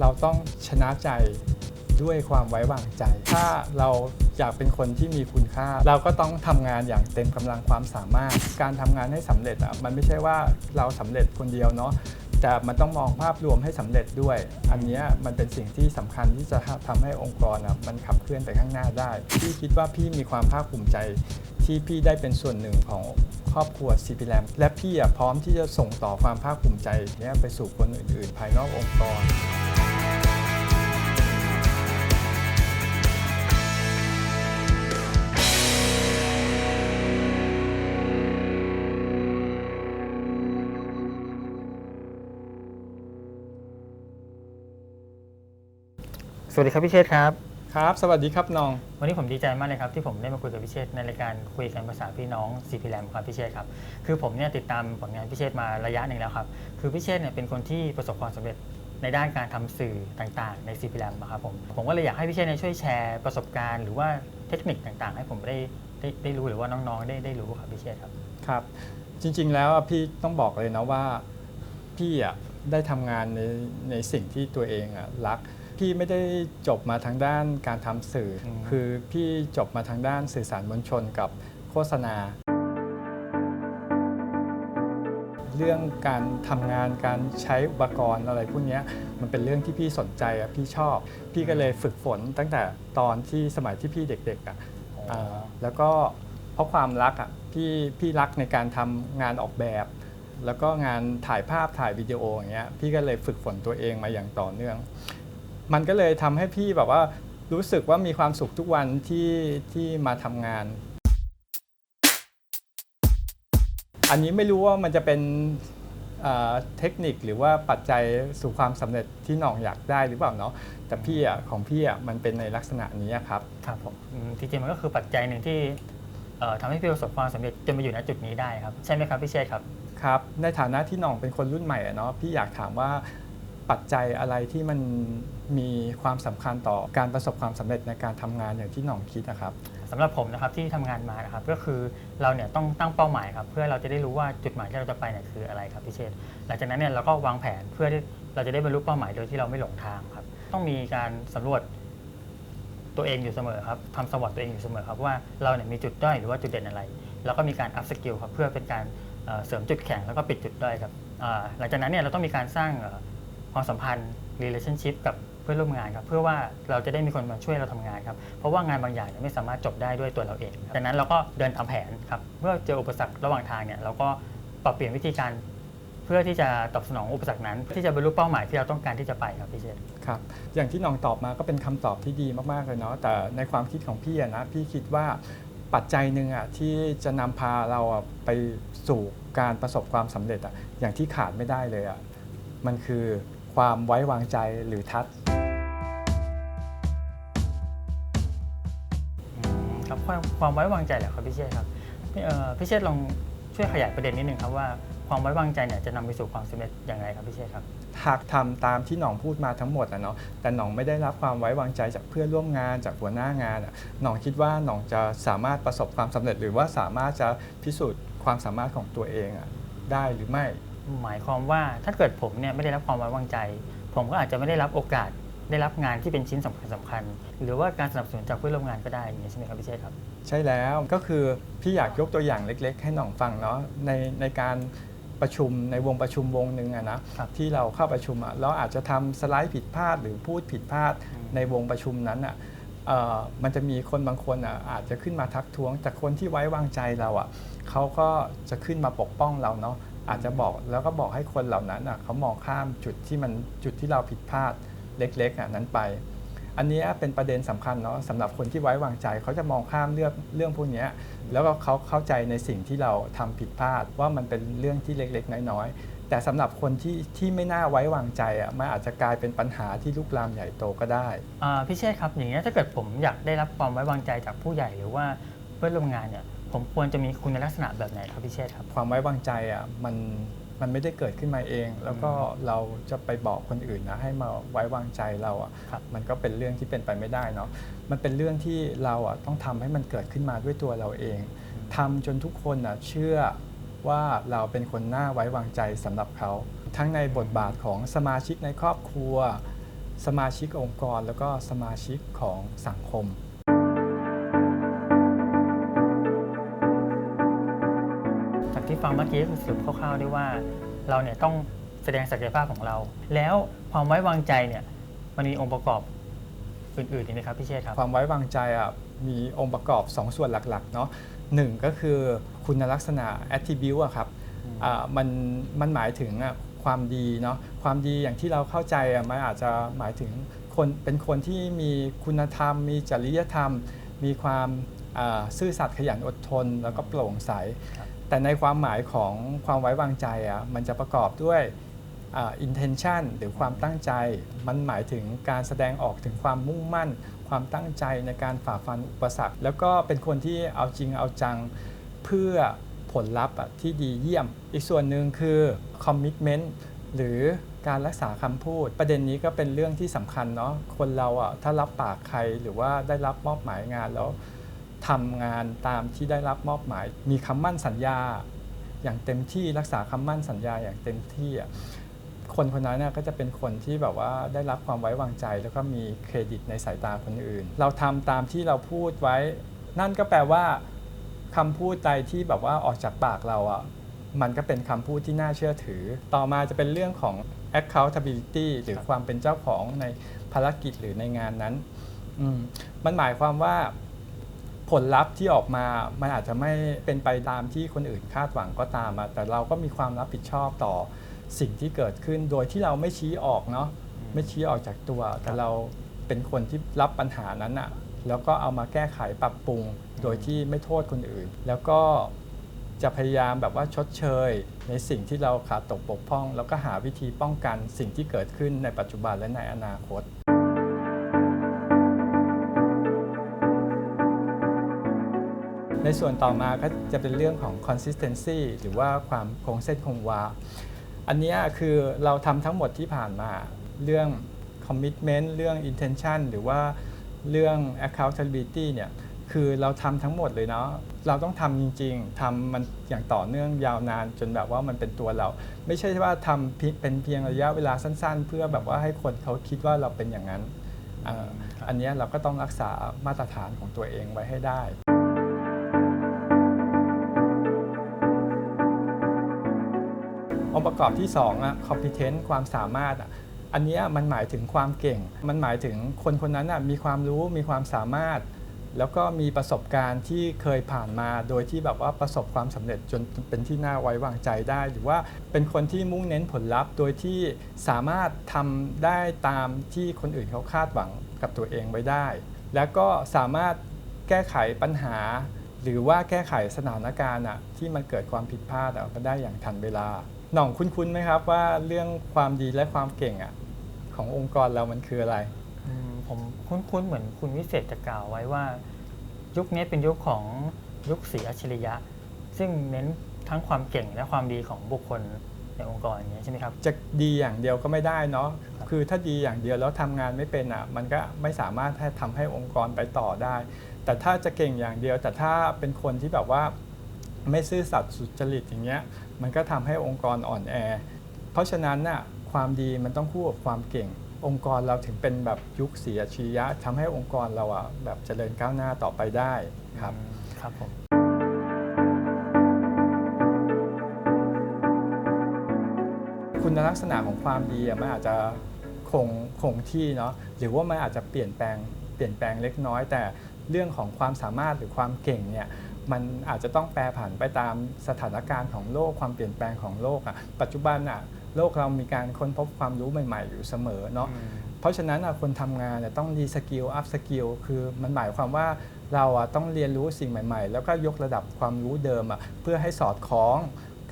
เราต้องชนะใจด้วยความไว้วางใจ ถ้าเราอยากเป็นคนที่มีคุณค่า เราก็ต้องทำงานอย่างเต็มกำลังความสามารถ การทำงานให้สำเร็จอะมันไม่ใช่ว่าเราสำเร็จคนเดียวเนาะแต่มันต้องมองภาพรวมให้สำเร็จด้วย อันนี้มันเป็นสิ่งที่สำคัญที่จะทำให้องค์กรอะมันขับเคลื่อนไปข้างหน้าได้ พี่คิดว่าพี่มีความภาคภูมิใจที่พี่ได้เป็นส่วนหนึ่งของครอบครัว c p l a m และพี่อะพร้อมที่จะส่งต่อความภาคภูมิใจนี้ไปสู่คนอื่น ๆ ภายนอกองค์กร สวัสดีครับพี่เชษครับ ครับ สวัสดีครับน้อง วันนี้ผมดีใจมากเลยครับที่ผมได้มาคุยกับพี่เชษในรายการคุยกันภาษาพี่น้องซีพีแรมครับพี่เชษครับคือผมเนี่ยติดตามผลงานพี่เชษมาระยะหนึ่งแล้วครับคือพี่เชษเนี่ยเป็นคนที่ประสบความสำเร็จในด้านการทำสื่อต่างๆ ในซีพีแรมครับผมผมก็เลยอยากให้พี่เชษเนี่ยช่วยแชร์ประสบการณ์หรือว่าเทคนิคต่างๆ ให้ผมได้ได้ได้รู้หรือว่าน้องๆได้ได้รู้ครับพี่เชษครับครับ จริงๆแล้วอะพี่ต้องบอกเลยนะว่าพี่อะได้ทำงานในในสิ่งที่ตัวเองอะรัก พี่ไม่ได้จบมาทางด้านการทำสื่ออมคือพี่จบมาทางด้านสื่อสารมวลชนกับโฆษณา เรื่องการทำงานการใช้อุปกรณ์อะไรพวกเนี้ยมันเป็นเรื่องที่พี่สนใจอะพี่ชอบ พี่ก็เลยฝึกฝนตั้งแต่ตอนที่สมัยที่พี่เด็กๆอะอ่าแล้วก็เพราะความรักอะพี่พี่รักในการทำงานออกแบบ แล้วก็งานถ่ายภาพถ่ายวิดีโออย่างเงี้ยพี่ก็เลยฝึกฝนตัวเองมาอย่างต่อเนื่อง มันก็เลยทำให้พี่แบบว่ารู้สึกว่ามีความสุขทุกวันที่ที่มาทำงาน อันนี้ไม่รู้ว่ามันจะเป็นเอ่อเทคนิคหรือว่าปัจจัยสู่ความสำเร็จที่หน้องอยากได้หรือเปล่าเนาะแต่พี่อะของพี่อะมันเป็นในลักษณะนี้ครับครับผมอืมที่จริงมันก็คือปัจจัยหนึ่งที่เอ่อทำให้พี่ประสบความสำเร็จจนมาอยู่ณจุดนี้ได้ครับ ใช่ไหมครับพี่เชษครับครับ ในฐานะที่น้องเป็นคนรุ่นใหม่อะเนาะพี่อยากถามว่า ปัจจัยอะไรที่มันมีความสำคัญต่อการประสบความสำเร็จในการทำงานอย่างที่น้องคิดนะครับสำหรับผมนะครับที่ทำงานมานะครับก็คือเราเนี่ยต้องตั้งเป้าหมายครับเพื่อเราจะได้รู้ว่าจุดหมายที่เราจะไปเนี่ยคืออะไรครับพี่เชษฐ์หลังจากนั้นเนี่ยเราก็วางแผนเพื่อที่เราจะได้บรรลุเป้าหมายโดยที่เราไม่หลงทางครับต้องมีการสำรวจตัวเองอยู่เสมอครับทำสวอตตัวเองอยู่เสมอครับว่าเราเนี่ยมีจุดด้อยหรือว่าจุดเด่นอะไร แล้วก็มีการอัพสกิลครับเพื่อเป็นการเสริมจุดแข็งแล้วก็ปิดจุดด้อยครับหลังจากนั้นเนี่ยเราต้องมีการสร้าง ความสัมพันธ์ relationship กับเพื่อนร่วมงานครับเพื่อว่าเราจะได้มีคนมาช่วยเราทำงานครับเพราะว่างานบางอย่างไม่สามารถจบได้ด้วยตัวเราเองดังนั้นเราก็เดินตามแผนครับเมื่อเจออุปสรรคระหว่างทางเนี่ยเราก็ปรับเปลี่ยนวิธีการเพื่อที่จะตอบสนองอุปสรรคนั้นที่จะบรรลุเป้าหมายที่เราต้องการที่จะไปครับพี่เชษฐ์ครับอย่างที่น้องตอบมาก็เป็นคำตอบที่ดีมากๆเลยเนาะแต่ในความคิดของพี่นะพี่คิดว่าปัจจัยหนึ่งอะที่จะนำพาเราไปสู่การประสบความสำเร็จอะอย่างที่ขาดไม่ได้เลยอะมันคือ ความไว้วางใจหรือทัศน์ครับความความไว้วางใจเหรอครับพี่เชษฐ์ครับพี่เอ่อพี่เชษฐ์ลองช่วยขยายประเด็นนิดนึงครับว่าความไว้วางใจเนี่ยจะนำไปสู่ความสำเร็จอย่างไรครับพี่เชษฐ์ครับหากทำตามที่หน่องพูดมาทั้งหมดอะเนาะแต่หน่องไม่ได้รับความไว้วางใจจากเพื่อนร่วมงานจากหัวหน้างานอะหน่องคิดว่าหน่องจะสามารถประสบความสำเร็จ หรือว่าสามารถจะพิสูจน์ความสามารถของตัวเองอะได้หรือไม่ หมายความว่าถ้าเกิดผมเนี่ยไม่ได้รับความไว้วางใจ ผมก็อาจจะไม่ได้รับโอกาสได้รับงานที่เป็นชิ้นสำคัญสำคัญ หรือว่าการสนับสนุนจากเพื่อนร่วมงานก็ได้อย่างนี้ใช่ไหมครับพี่เชษฐ์ครับ ใช่แล้วก็คือพี่อยากยกตัวอย่างเล็ก ๆ ให้หน่องฟังเนาะในในการประชุมในวงประชุมวงหนึ่งอะนะครับที่เราเข้าประชุมอะเราอาจจะทำสไลด์ผิดพลาด หรือพูดผิดพลาดอืมในวงประชุมนั้นอะเอ่อมันจะมีคนบางคนอะอาจจะขึ้นมาทักท้วง แต่คนที่ไว้วางใจเราอะเขาก็จะขึ้นมาปกป้องเราเนาะ อาจจะบอกแล้วก็บอกให้คนเหล่านั้นอะเขามองข้ามจุดที่มันจุดที่เราผิดพลาดเล็กๆอะนั้นไป อันนี้เป็นประเด็นสำคัญเนาะสำหรับคนที่ไว้วางใจเขาจะมองข้ามเรื่องเรื่องพวกนี้แล้วก็เขาเข้าใจในสิ่งที่เราทำผิดพลาดว่ามันเป็นเรื่องที่เล็กๆ น้อยๆ แต่สำหรับคนที่ที่ไม่น่าไว้วางใจอะมันอาจจะกลายเป็นปัญหาที่ลุกลามใหญ่โตก็ได้พี่เชษครับอย่างนี้ยถ้าเกิดผมอยากได้รับความไว้วางใจจากผู้ใหญ่หรือว่าเพื่อนร่วมงานเนี่ย ผมควรจะมีคุณลักษณะแบบไหนครับพี่เชษฐ์ครับ ความไว้วางใจอะมันมันไม่ได้เกิดขึ้นมาเอง แล้วก็เราจะไปบอกคนอื่นนะให้มาไว้วางใจเราอะครับมันก็เป็นเรื่องที่เป็นไปไม่ได้เนาะมันเป็นเรื่องที่เราอะต้องทำให้มันเกิดขึ้นมาด้วยตัวเราเองทำจนทุกคนอะเชื่อว่าเราเป็นคนน่าไว้วางใจสำหรับเขา ทั้งในบทบาทของสมาชิกในครอบครัว สมาชิกองค์กร แล้วก็สมาชิกของสังคม ฟังเมื่อกี้คือสรุปคร่าวๆได้ว่า เราเนี่ยต้องแสดงศักยภาพของเรา แล้วความไว้วางใจเนี่ยมันมีองค์ประกอบอื่นๆอีกไหมครับพี่เชษฐ์ครับ ความไว้วางใจอะมีองค์ประกอบ 2 ส่วนหลักๆเนาะหนึ่งก็คือคุณลักษณะ attribute อะครับอืมอ่ามันมันหมายถึงอะความดีเนาะความดีอย่างที่เราเข้าใจอะมันอาจจะหมายถึงคนเป็นคนที่มีคุณธรรม มีจริยธรรม มีความอ่าซื่อสัตย์ขยันอดทน แล้วก็โปร่งใสครับ แต่ในความหมายของความไว้วางใจอะมันจะประกอบด้วยอ่า intention หรือความตั้งใจ มันหมายถึงการแสดงออกถึงความมุ่งมั่น ความตั้งใจในการฝ่าฟันอุปสรรค แล้วก็เป็นคนที่เอาจริงเอาจังเพื่อผลลัพธ์อะที่ดีเยี่ยม อีกส่วนหนึ่งคือ commitment หรือการรักษาคำพูด ประเด็นนี้ก็เป็นเรื่องที่สำคัญเนาะคนเราอะถ้ารับปากใครหรือว่าได้รับมอบหมายงานแล้ว ทำงานตามที่ได้รับมอบหมาย มีคำมั่นสัญญา อย่างเต็มที่รักษาคำมั่นสัญญาอย่างเต็มที่อะคนคนนั้นก็จะเป็นคนที่แบบว่าได้รับความไว้วางใจ แล้วก็มีเครดิตในสายตาคนอื่น เราทำตามที่เราพูดไว้ นั่นก็แปลว่าคำพูดใดที่แบบว่าออกจากปากเราอะมันก็เป็นคำพูดที่น่าเชื่อถือ ต่อมาจะเป็นเรื่องของ accountability หรือความเป็นเจ้าของในภารกิจหรือในงานนั้นมมันหมายความว่า ลลัพธ์ที่ออกมามันอาจจะไม่เป็นไปตามที่คนอื่นคาดหวังก็ตามอะแต่เราก็มีความรับผิดชอบต่อสิ่งที่เกิดขึ้นโดยที่เราไม่ชี้ออกเนาะไม่ชี้ออกจากตัว แต่เราเป็นคนที่รับปัญหานั้นอะแล้วก็เอามาแก้ไขปรับปรุง โดยที่ไม่โทษคนอื่น แล้วก็จะพยายามแบบว่าชดเชย ในสิ่งที่เราขาดตกบกพร่อง แล้วก็หาวิธีป้องกันสิ่งที่เกิดขึ้นในปัจจุบันและในอนาคต ในส่วนต่อมาก็จะเป็นเรื่องของ consistency หรือว่าความคงเส้นคงวา อันนี้คือเราทำทั้งหมดที่ผ่านมาเรื่อง commitment เรื่อง intention หรือว่าเรื่อง accountability เนี่ยคือเราทำทั้งหมดเลยเนาะเราต้องทำจริงๆทำมันอย่างต่อเนื่องยาวนานจนแบบว่ามันเป็นตัวเรา ไม่ใช่ว่าทำเป็นเพียงระยะเวลาสั้นๆ เพื่อแบบว่าให้คนเขาคิดว่าเราเป็นอย่างนั้นอ่ออันนี้เราก็ต้องรักษามาตรฐานของตัวเองไว้ให้ได้ องค์ประกอบที่2อะ competence ความสามารถอะอันนี้มันหมายถึงความเก่ง มันหมายถึงคนคนนั้นอะมีความรู้มีความสามารถ แล้วก็มีประสบการณ์ที่เคยผ่านมา โดยที่แบบว่าประสบความสำเร็จจนเป็นที่น่าไว้วางใจได้ หรือว่าเป็นคนที่มุ่งเน้นผลลัพธ์ โดยที่สามารถทำได้ตามที่คนอื่นเขาคาดหวังกับตัวเองไว้ได้ แล้วก็สามารถแก้ไขปัญหา หรือว่าแก้ไขสถานการณ์ที่มันเกิดความผิดพลาดอะมาได้อย่างทันเวลา หน่องคุ้นๆไหมครับว่าเรื่องความดีและความเก่งอะขององค์กรเรามันคืออะไร อืมผมคุ้นๆเหมือนคุณวิเศษจะกล่าวไว้ว่า ยุคนี้เป็นยุคของยุคสีอัจฉริยะ ซึ่งเน้นทั้งความเก่งและความดีของบุคคลในองค์กรอย่างนี้ยใช่ไหมครับ จะดีอย่างเดียวก็ไม่ได้เนาะครับคือถ้าดีอย่างเดียวแล้วทำงานไม่เป็นอะมันก็ไม่สามารถให้ทำให้องค์กรไปต่อได้ แต่ถ้าจะเก่งอย่างเดียว แต่ถ้าเป็นคนที่แบบว่า ไม่ซื่อสัตย์สุจริตอย่างเงี้ยมันก็ทำให้องค์กรอ่อนแอ เพราะฉะนั้นน่ะความดีมันต้องคู่กับความเก่ง องค์กรเราถึงเป็นแบบยุคเสียชียะทำให้องค์กรเราอะแบบเจริญก้าวหน้าต่อไปได้ครับอืมครับผมคุณลักษณะของความดีอะมันอาจจะคงคงที่เนาะหรือว่ามันอาจจะเปลี่ยนแปลงเปลี่ยนแปลงเล็กน้อย แต่เรื่องของความสามารถหรือความเก่งเนี่ย มันอาจจะต้องแปรผันไปตามสถานการณ์ของโลกความเปลี่ยนแปลงของโลกอะปัจจุบันอะโลกเรามีการค้นพบความรู้ใหม่ ๆ อยู่เสมอเนาะเพราะฉะนั้นอะคนทำงานเนี่ยต้องรีสกิลอัพสกิลคือมันหมายความว่าเราอะต้องเรียนรู้สิ่งใหม่ ๆ แล้วก็ยกระดับความรู้เดิมอะเพื่อให้สอดคล้อง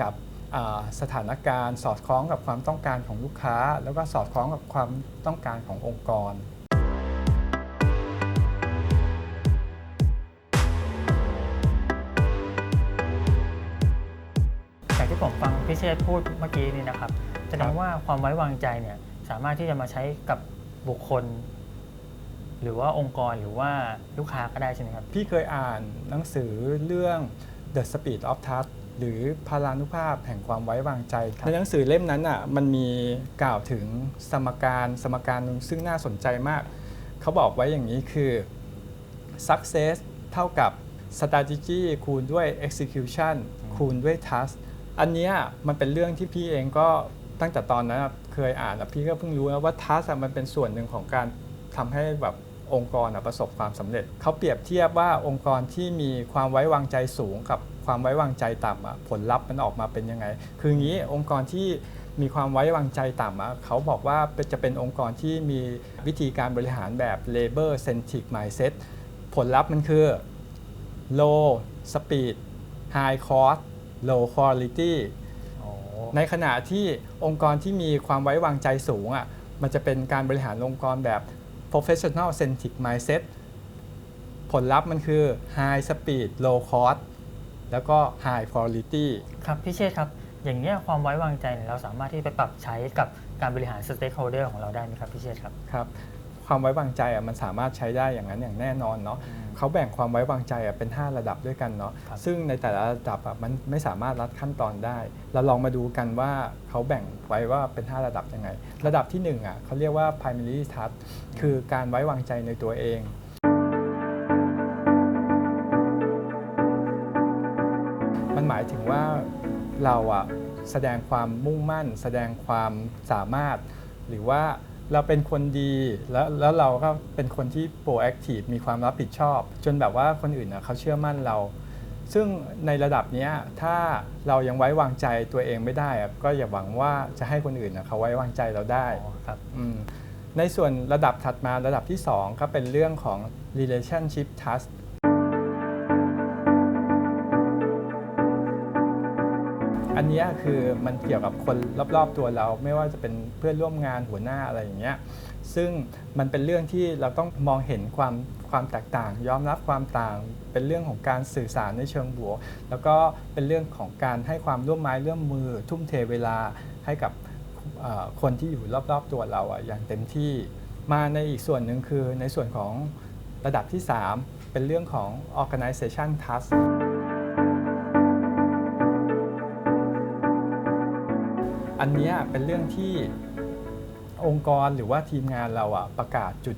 กับอ่าสถานการณ์ สอดคล้องกับความต้องการของลูกค้า แล้วก็สอดคล้องกับความต้องการขององค์กร ผมฟังพี่เชษฐ์พูดเมื่อกี้นี่นะครับแสดงว่าความไว้วางใจเนี่ยสามารถที่จะมาใช้กับบุคคล หรือว่าองค์กรหรือว่าลูกค้าก็ได้ใช่ไหมครับ พี่เคยอ่านหนังสือเรื่อง The Speed of Trust หรือพารานุภาพแห่งความไว้วางใจ ในหนังสือเล่มนั้นอะมันมีกล่าวถึงสมการสมการนึงซึ่งน่าสนใจมาก เขาบอกไว้อย่างนี้คือ success เท่ากับ strategy คูณด้วย execution คูณด้วย task อันเนี้ยมันเป็นเรื่องที่พี่เองก็ตั้งแต่ตอนนั้นเคยอ่านพี่ก็เพิ่งรู้นะว่า task อะมันเป็นส่วนหนึ่งของการทำให้แบบองค์กรประสบความสำเร็จ เขาเปรียบเทียบว่าองค์กรที่มีความไว้วางใจสูงกับความไว้วางใจต่ำผลลัพธ์มันออกมาเป็นยังไง คืออย่างนี้องค์กรที่มีความไว้วางใจต่ำเขาบอกว่าจะเป็นองค์กรที่มีวิธีการบริหารแบบ labor centric mindset ผลลัพธ์มันคือ low speed high cost low quality โอ้ในขณะที่องค์กรที่มีความไว้วางใจสูงอะมันจะเป็นการบริหารองค์กรแบบ professional centric mindset ผลลัพธ์มันคือ high speed low cost แล้วก็ high quality ครับพี่เชษฐ์ครับ อย่างเนี้ยความไว้วางใจเนี่ยเราสามารถที่ไปปรับใช้กับการบริหาร stakeholder ของเราได้ไหมครับพี่เชษฐ์ครับครับ ความไว้วางใจอะมันสามารถใช้ได้อย่างนั้นอย่างแน่นอนเนาะเขาแบ่งความไว้วางใจอะเป็น 5 ระดับด้วยกันเนาะครับซึ่งในแต่ละระดับอะมันไม่สามารถรัดขั้นตอนได้ เราลองมาดูกันว่าเขาแบ่งไว้ว่าเป็น 5 ระดับยังไง ระดับที่1อะเขาเรียกว่า primary trust คือการไว้วางใจในตัวเองมันหมายถึงว่าเราอะแสดงความมุ่งมั่น แสดงความสามารถ หรือว่า เราเป็นคนดีแล้วแล้วเราก็เป็นคนที่โปรแอคทีฟมีความรับผิดชอบ จนแบบว่าคนอื่นอะเขาเชื่อมั่นเรา ซึ่งในระดับเนี้ยถ้าเรายังไว้วางใจตัวเองไม่ได้อะก็อย่าหวังว่าจะให้คนอื่นอะเขาไว้วางใจเราได้อ๋อครับอืมในส่วนระดับถัดมาระดับที่ 2 ก็เป็นเรื่องของ relationship trust อันนี้คือมันเกี่ยวกับคนรอบๆตัวเรา ไม่ว่าจะเป็นเพื่อนร่วมงานหัวหน้าอะไรอย่างเงี้ยซึ่งมันเป็นเรื่องที่เราต้องมองเห็นความความแตกต่าง ยอมรับความต่าง เป็นเรื่องของการสื่อสารในเชิงบวก แล้วก็เป็นเรื่องของการให้ความร่วมไม้ร่วมมือ ทุ่มเทเวลาให้กับคนที่อยู่รอบๆตัวเราอะอย่างเต็มที่มาในอีกส่วนหนึ่งคือในส่วนของระดับที่ 3 เป็นเรื่องของ organization task อันเนี้ยเป็นเรื่องที่องค์กรหรือว่าทีมงานเราอะประกาศจุด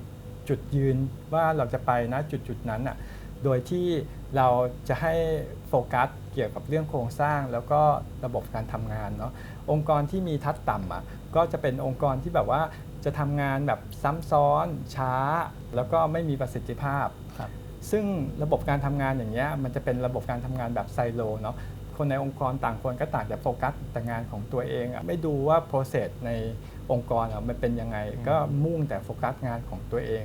จุดยืนว่าเราจะไปนะจุดจุดๆนั้นอะโดยที่เราจะให้โฟกัสเกี่ยวกับเรื่องโครงสร้างแล้วก็ระบบการทำงานเนาะองค์กรที่มีทัดต่ำอะก็จะเป็นองค์กรที่แบบว่าจะทำงานแบบซ้ำซ้อนช้า แล้วก็ไม่มีประสิทธิภาพครับซึ่งระบบการทำงานอย่างเงี้ยมันจะเป็นระบบการทำงานแบบไซโลเนาะ คนในองค์กรต่างคนก็ต่างจะโฟกัสแต่งานของตัวเองอะไม่ดูว่า process ในองค์กรอะมันเป็นยังไง ก็มุ่งแต่โฟกัสงานของตัวเอง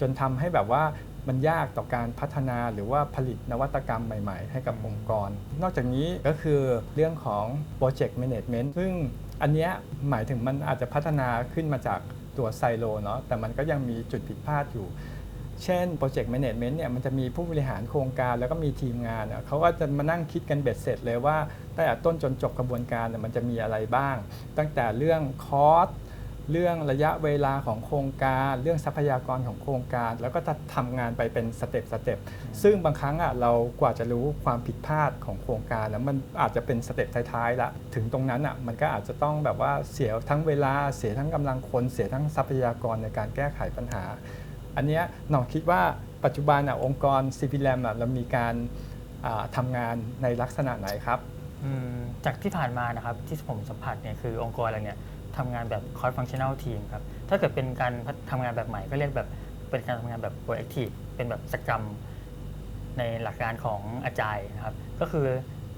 จนทำให้แบบว่ามันยากต่อการพัฒนาหรือว่าผลิตนวัตกรรมใหม่ ๆ ให้กับองค์กร นอกจากนี้ก็คือเรื่องของ Project Management ซึ่งอันเนี้ยหมายถึงมันอาจจะพัฒนาขึ้นมาจากตัวไซโลเนาะแต่มันก็ยังมีจุดผิดพลาดอยู่ เช่น Project Management เนี่ยมันจะมีผู้บริหารโครงการแล้วก็มีทีมงานเขาก็จะมานั่งคิดกันเบ็ดเสร็จเลยว่าตั้งแต่ต้นจนจบกระบวนการมันจะมีอะไรบ้าง ตั้งแต่เรื่องคอสเรื่องระยะเวลาของโครงการ เรื่องทรัพยากรของโครงการ แล้วก็จะทำงานไปเป็นสเต็ปสเต็ปซึ่งบางครั้งอะเรากว่าจะรู้ความผิดพลาดของโครงการแล้วมันอาจจะเป็นสเต็ปท้ายๆละถึงตรงนั้นอะมันก็อาจจะต้องแบบว่าเสียทั้งเวลาเสียทั้งกำลังคน เสียทั้งทรัพยากรในการแก้ไขปัญหา อันนี้หน่องคิดว่าปัจจุบันอะองค์กร c p l a m อะเรามีการอ่าทำงานในลักษณะไหนครับจากที่ผ่านมานะครับที่ผมสัมผัสเนี่ยคือองค์กรเราเนี่ยทำงานแบบ cross functional team ครับถ้าเกิดเป็นการทำงานแบบใหม่ก็เรียกแบบเป็นการทำงานแบบ proactive เป็นแบบสกรรมในหลักการของอาจารย์นะครับ ก็คือ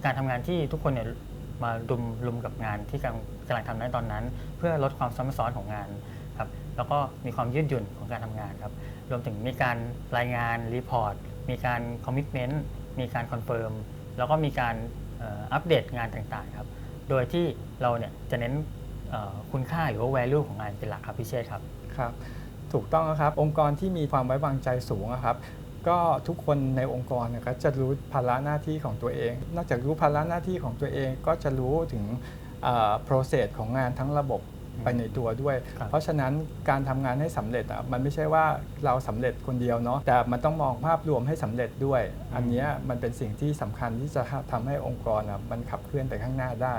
การทำงานที่ทุกคนเนี่ยมารุมรุมกับงานที่กำลังกำลังทำในตอนนั้น เพื่อลดความซ้ำซ้อนของงาน แล้วก็มีความยืดหยุ่นของการทำงานครับรวมถึงมีการรายงานรีพอร์ตมีการคอมมิชเมนต์มีการคอนเฟิร์มแล้วก็มีการอัปเดตงานต่างๆครับโดยที่เราเนี่ยจะเน้นคุณค่าหรือว่า value ของงานเป็นหลักครับพี่เชษครับครับ ถูกต้องครับองค์กรที่มีความไว้วางใจสูงครับก็ทุกคนในองค์กรเนยก็จะรู้ภาระหน้าที่ของตัวเอง นอกจากรู้ภาระหน้าที่ของตัวเองก็จะรู้ถึง process ของงานทั้งระบบ ไปในตัวด้วยครับเพราะฉะนั้นการทำงานให้สำเร็จอะมันไม่ใช่ว่าเราสำเร็จคนเดียวเนาะแต่มันต้องมองภาพรวมให้สำเร็จด้วย อันเนี้ยมันเป็นสิ่งที่สำคัญที่จะทำให้องค์กรอะมันขับเคลื่อนไปข้างหน้าได้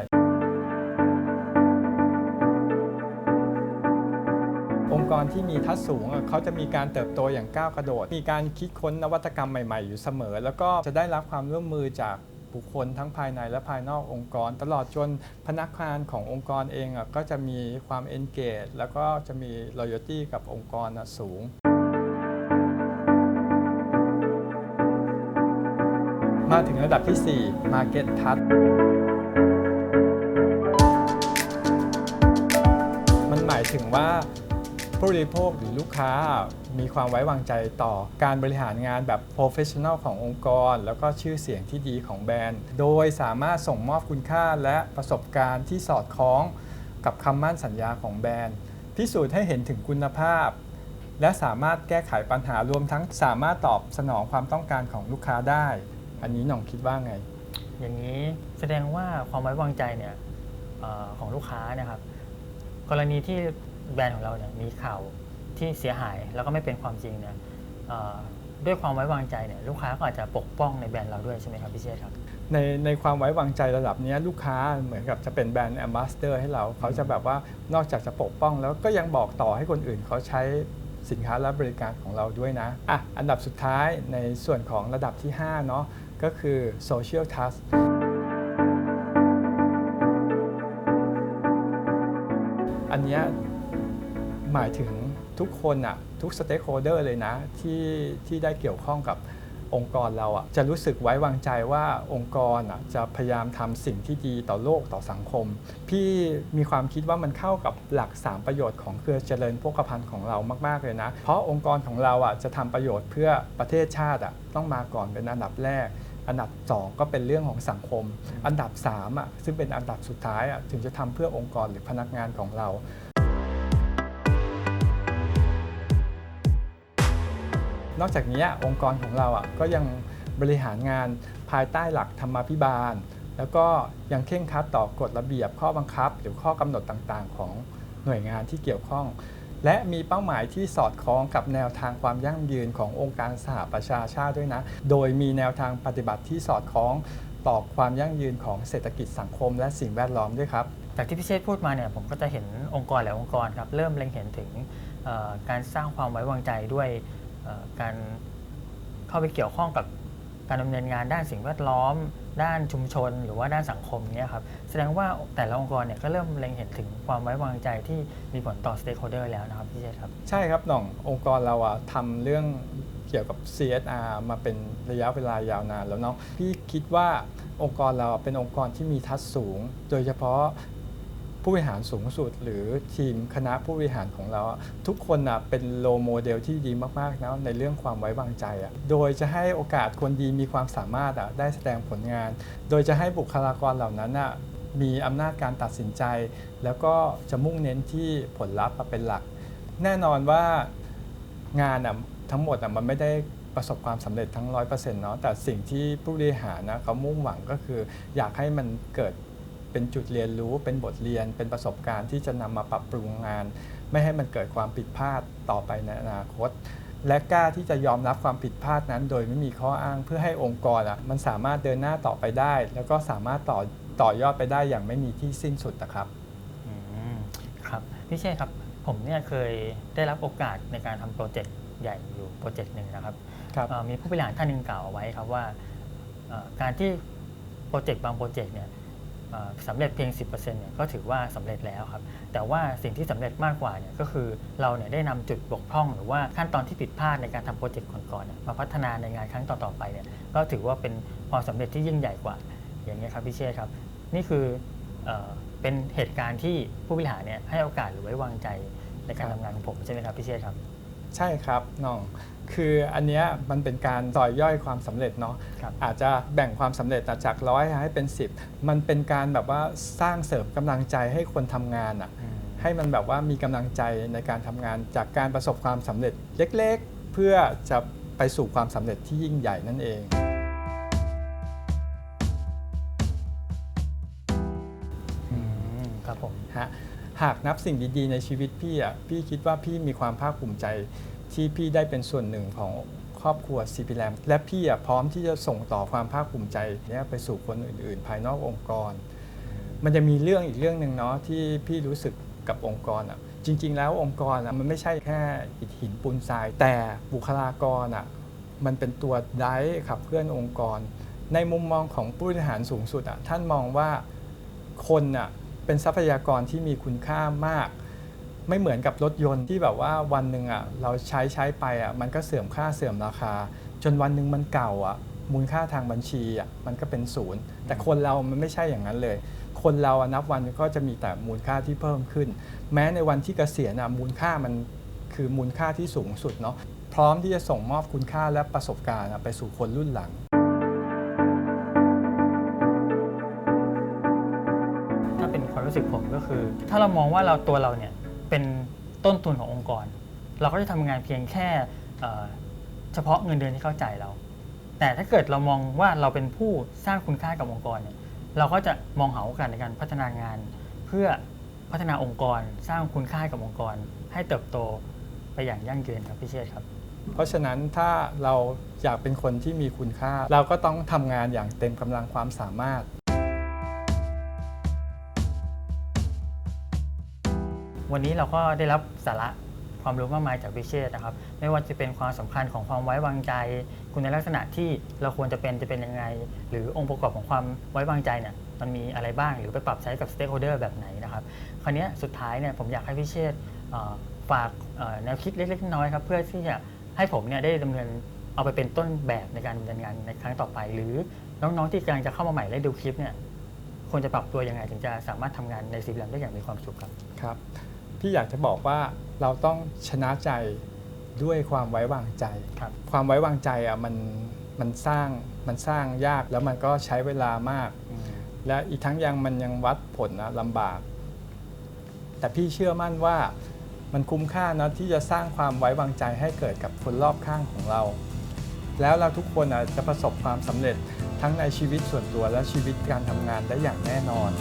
องค์กรที่มีทัศน์สูงอะเขาจะมีการเติบโตอย่างก้าวกระโดด มีการคิดค้นนวัตกรรมใหม่ ๆ อยู่เสมอ แล้วก็จะได้รับความร่วมมือจาก บุคคลทั้งภายในและภายนอกองค์กร ตลอดจนพนักงานขององค์กรเองก็จะมีความ engage แล้วก็จะมี loyalty กับองค์กรสูงมาถึงระดับที่ 4 Market Touch มันหมายถึงว่า ผู้บริโภคหรือลูกค้ามีความไว้วางใจต่อการบริหารงานแบบ professional ขององค์กร แล้วก็ชื่อเสียงที่ดีของแบรนด์ โดยสามารถส่งมอบคุณค่าและประสบการณ์ที่สอดคล้องกับคำมั่นสัญญาของแบรนด์ พิสูจน์ให้เห็นถึงคุณภาพ และสามารถแก้ไขปัญหารวมทั้งสามารถตอบสนองความต้องการของลูกค้าได้ อันนี้หน่องคิดว่าไง อย่างนี้แสดงว่าความไว้วางใจเนี่ยเออของลูกค้านะครับ กรณีที่ แบรนด์ของเราเนี่ยมีข่าวที่เสียหายแล้วก็ไม่เป็นความจริงเนี่ยด้วยความไว้วางใจเนี่ยลูกค้าก็อาจจะปกป้องในแบรนด์เราด้วยใช่ไหมครับพี่เชษครับในในความไว้วางใจระดับนี้ลูกค้าเหมือนกับจะเป็นแบรนด์แอมบาสเดอร์ให้เราเขาจะแบบว่านอกจากจะปกป้อง แล้วก็ยังบอกต่อให้คนอื่นเขาใช้สินค้าและบริการของเราด้วยนะอะอันดับสุดท้ายในส่วนของระดับที่ 5 เนาะก็คือ Social Trust อันเนี้ย หมายถึงทุกคนอะทุกสเต็กโฮเดอร์เลยนะที่ที่ได้เกี่ยวข้องกับองค์กรเราอะจะรู้สึกไว้วางใจว่าองค์กรอะจะพยายามทำสิ่งที่ดีต่อโลกต่อสังคม พี่มีความคิดว่ามันเข้ากับหลัก 3 ประโยชน์ของเครือเจริญโภคภัณฑ์ของเรามาก ๆ เลยนะ เพราะองค์กรของเราอะจะทำประโยชน์เพื่อประเทศชาติอะต้องมาก่อนเป็นอันดับแรก อันดับ 2 ก็เป็นเรื่องของสังคม อันดับ3อะซึ่งเป็นอันดับสุดท้ายอะถึงจะทำเพื่อองค์กรหรือพนักงานของเรา นอกจากนี้องค์กรของเราอะก็ยังบริหารงานภายใต้หลักธรรมาภิบาล แล้วก็ยังเข่งคัดต่อกฎระเบียบข้อบังคับ หรือข้อกำหนดต่างๆ ของหน่วยงานที่เกี่ยวข้อง และมีเป้าหมายที่สอดคล้องกับแนวทางความยั่งยืนขององค์การสหประชาชาติด้วยนะ โดยมีแนวทางปฏิบัติที่สอดคล้องต่อความยั่งยืนของเศรษฐกิจสังคม และสิ่งแวดล้อมด้วยครับจากที่พี่เชษพูดมาเนี่ยผมก็จะเห็นองค์กรหลายองค์กรครับเริ่มเล็งเห็นถึงการสร้างความไว้วางใจด้วย การเข้าไปเกี่ยวข้องกับการดำเนินงานด้านสิ่งแวดล้อม ด้านชุมชน หรือว่าด้านสังคมเนี่ยครับแสดงว่าแต่ละองค์กรเนี่ยก็เริ่มเล็งเห็นถึงความไว้วางใจที่มีผลต่อ stakeholder แล้วนะครับพี่เชษครับ ใช่ครับหน่ององค์กรเราอะทำเรื่องเกี่ยวกับ CSR มาเป็นระยะเวลายาวนานแล้วเนาะพี่คิดว่าองค์กรเราเป็นองค์กรที่มีทัศสูง โดยเฉพาะ ผู้บริหารสูงสุด หรือทีมคณะผู้บริหารของเรา ทุกคนอะเป็นโลโมเดลที่ดีมากๆนะในเรื่องความไว้วางใจอะโดยจะให้โอกาสคนดีมีความสามารถอะได้แสดงผลงาน โดยจะให้บุคลากรเหล่านั้นอะมีอำนาจการตัดสินใจ แล้วก็จะมุ่งเน้นที่ผลลัพธ์มาเป็นหลัก แน่นอนว่างานอะทั้งหมดอะมันไม่ได้ประสบความสำเร็จทั้ง 100%เนาะแต่สิ่งที่ผู้บริหารนะเขามุ่งหวังก็คือ อยากให้มันเกิด เป็นจุดเรียนรู้ เป็นบทเรียน เป็นประสบการณ์ที่จะนำมาปรับปรุงงาน ไม่ให้มันเกิดความผิดพลาดต่อไปในอนาคต และกล้าที่จะยอมรับความผิดพลาดนั้น โดยไม่มีข้ออ้างเพื่อให้องค์กรอะมันสามารถเดินหน้าต่อไปได้ แล้วก็สามารถต่อต่อยอดไปได้อย่างไม่มีที่สิ้นสุดนะครับอืมครับพี่เชษครับผมเนี่ยเคยได้รับโอกาสในการทำโปรเจกต์ใหญ่อยู่โปรเจกต์หนึ่งนะครับครับเอ่อมีผู้บริหารท่านหนึ่งกล่าวเอาไว้ครับว่าเอ่อการที่โปรเจกต์บางโปรเจกต์เนี่ยเอ่อ สำเร็จเพียง 10%เนี่ยก็ถือว่าสำเร็จแล้วครับ แต่ว่าสิ่งที่สำเร็จมากกว่าเนี่ยก็คือเราเนี่ยได้นำจุดบกพร่อง หรือว่าขั้นตอนที่ผิดพลาดในการทำโปรเจกต์ก่อนๆเนี่ยมาพัฒนาในงานครั้งต่อๆไปเนี่ยก็ถือว่าเป็นความสำเร็จที่ยิ่งใหญ่กว่า อย่างนี้ยครับพี่เชษครับ นี่คือเออเป็นเหตุการณ์ที่ผู้บริหารเนี่ยให้โอกาสหรือไว้วางใจในการครัทำบงานของผมใช่ไหมครับพี่เชษครับ ใช่ครับน้อง คืออันเนี้ยมันเป็นการต่อยย่อยความสำเร็จเนาะครับอาจจะแบ่งความสำเร็จจากร้อยให้เป็น 10 มันเป็นการแบบว่าสร้างเสริมกำลังใจให้คนทำงานอะ่ะให้มันแบบว่ามีกำลังใจในการทำงานจากการประสบความสำเร็จเล็กๆ เพื่อจะไปสู่ความสำเร็จที่ยิ่งใหญ่นั่นเองอืมครับผมฮะหากนับสิ่งดีๆในชีวิตพี่อะพี่คิดว่าพี่มีความภาคภูมิใจ ที่พี่ได้เป็นส่วนหนึ่งของครอบครัวซีพีแรมและพี่อะพร้อมที่จะส่งต่อความภาคภูมิใจเนี้ยไปสู่คนอื่น ๆ ภายนอกองค์กร มันจะมีเรื่องอีกเรื่องหนึ่งเนาะที่พี่รู้สึกกับองค์กรอะจริง ๆ แล้วองค์กรอะมันไม่ใช่แค่อิฐหินปูนทราย แต่บุคลากรอะมันเป็นตัวไดฟ์ขับเคลื่อนองค์กร ในมุมมองของผู้บริหารสูงสุดอะท่านมองว่าคนอะเป็นทรัพยากรที่มีคุณค่ามาก ไม่เหมือนกับรถยนต์ที่แบบว่าวันหนึ่งอะเราใช้ใช้ไปอะมันก็เสื่อมค่าเสื่อมราคา จนวันหนึ่งมันเก่าอะมูลค่าทางบัญชีอะมันก็เป็นศูนย์แต่คนเรามันไม่ใช่อย่างนั้นเลย คนเราอะนับวันก็จะมีแต่มูลค่าที่เพิ่มขึ้น แม้ในวันที่เกษียณอะมูลค่ามันคือมูลค่าที่สูงสุดเนาะพร้อมที่จะส่งมอบคุณค่าและประสบการณ์ไปสู่คนรุ่นหลังถ้าเป็นความรู้สึกผมก็คือ ถ้าเรามองว่าเราตัวเราเนี่ย เป็นต้นทุนขององค์กร เราก็จะทำงานเพียงแค่เฉพาะเงินเดือนที่เขาจ่ายเรา แต่ถ้าเกิดเรามองว่าเราเป็นผู้สร้างคุณค่ากับองค์กรเนี่ยเราก็จะมองหาโอกาสในการพัฒนางาน เพื่อพัฒนาองค์กรสร้างคุณค่ากับองค์กร ให้เติบโตไปอย่างยั่งยืนครับพี่เชษครับ เพราะฉะนั้นถ้าเราอยากเป็นคนที่มีคุณค่า เราก็ต้องทำงานอย่างเต็มกำลังความสามารถ วันนี้เราก็ได้รับสาระความรู้มากมายจากพิเชษนะครับ ไม่ว่าจะเป็นความสำคัญของความไว้วางใจ คุณลักษณะที่เราควรจะเป็นจะเป็นยังไง หรือองค์ประกอบของความไว้วางใจเนี่ยมันมีอะไรบ้างหรือไปปรับใช้กับสเต็กโฮเดอร์แบบไหนนะครับ คราวนี้สุดท้ายเนี่ยผมอยากให้พิเชษฝากแนวคิดเล็กๆน้อยๆครับเพื่อที่จะให้ผมเนี่ยได้ดำเนินเอาไปเป็นต้นแบบในการดำเนินงานในครั้งต่อไป หรือน้องๆที่กำลังจะเข้ามาใหม่และดูคลิปเนี่ยควรจะปรับตัวยังไงถึงจะสามารถทำงานในซีรีส์ได้อย่างมีความสุขครับครับ พี่อยากจะบอกว่าเราต้องชนะใจด้วยความไว้วางใจครับความไว้วางใจอะมันมันสร้างมันสร้างยากแล้วมันก็ใช้เวลามาก และอีกทั้งยังมันยังวัดผลนะลำบาก แต่พี่เชื่อมั่นว่ามันคุ้มค่านะที่จะสร้างความไว้วางใจให้เกิดกับคนรอบข้างของเรา แล้วเราทุกคนอะจะประสบความสำเร็จทั้งในชีวิตส่วนตัวและชีวิตการทำงานได้อย่างแน่นอน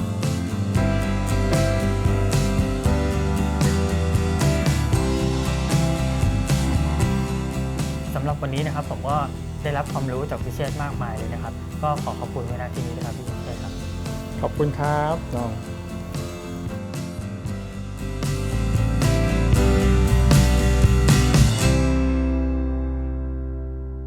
ำหรับวันนี้นะครับ ผมก็ได้รับความรู้จากพิเชษมากมายเลยนะครับ ก็ขอขอบคุณเวลาที่นี้นะครับพี่พิเชษครับ ขอบคุณครับน้อง